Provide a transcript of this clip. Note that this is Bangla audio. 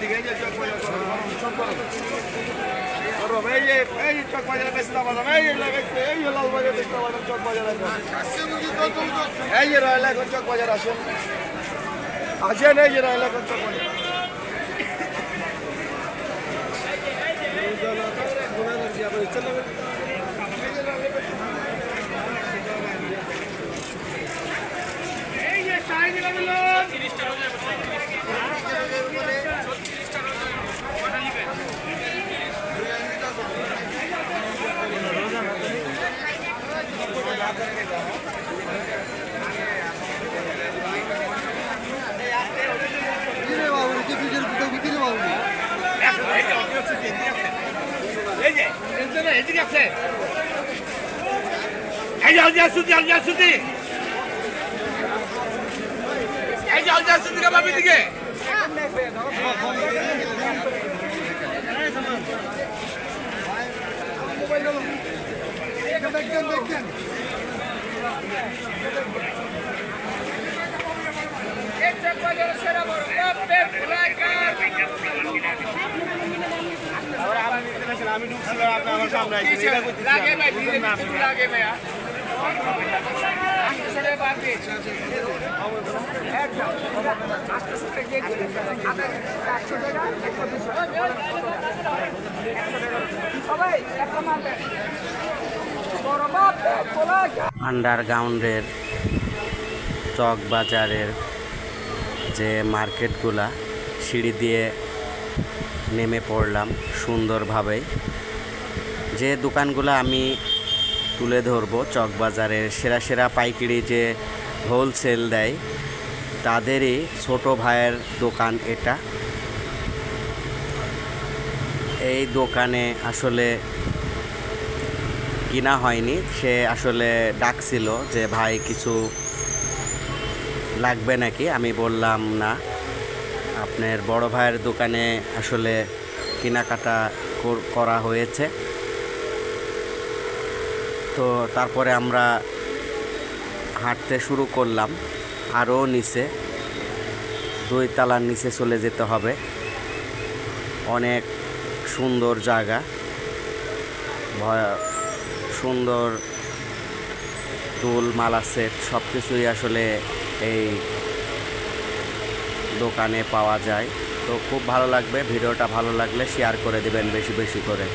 দিকে এই যে চক বাজার করো চক করো গরম এই যে এই যে চক বাজারে বেচতে পারলাম এই যে লাগাইছে এই যে লাল বাজার বেচতে পারলাম চক বাজারে আসছে মুরগি কই কবুতর এই যে রয়্যাল এখন চক বাজার আসেন আসেন এই যে রয়্যাল এখন চক বাজার কিরে বাবু কি বিজের ভিতর কিরে বাবু এই যে এখানে এদিকে আছে এই যে আলজা সুদি আলজা সুদি এই যে আলজা সুদি কা বাবি দিকে দেখেন দেখেন আমি ঢুকছিলাম আপনি আমার সামনে আইছেন এটা ধীরে লাগে ভাইয়া আন্ডারগ্রাউন্ডের চক বাজারের যে মার্কেটগুলা, সিঁড়ি দিয়ে নেমে পড়লাম সুন্দরভাবে যে দোকানগুলো আমি তুলে ধরবো, চক বাজারের সেরা সেরা পাইকারি যে হোলসেল দেয়, তাদেরই ছোট ভাইয়ের দোকান এটা। এই দোকানে আসলে কিনা হয়নি, সে আসলে ডাকছিল যে, ভাই, কিছু লাগবে নাকি? আমি বললাম, না, আপনার বড় ভাইয়ের দোকানে আসলে কেনাকাটা করা হয়েছে। তো তারপরে আমরা হাঁটতে শুরু করলাম, আরও নিচে, দুই তালার নিচে চলে যেতে হবে। অনেক সুন্দর জায়গা, ভয়- সুন্দর দুল, মালা সেট সব কিছুই আসলে এই দোকানে পাওয়া যায়। তো খুব ভালো লাগবে, ভিডিওটা ভালো লাগলে শেয়ার করে দেবেন বেশি বেশি করে।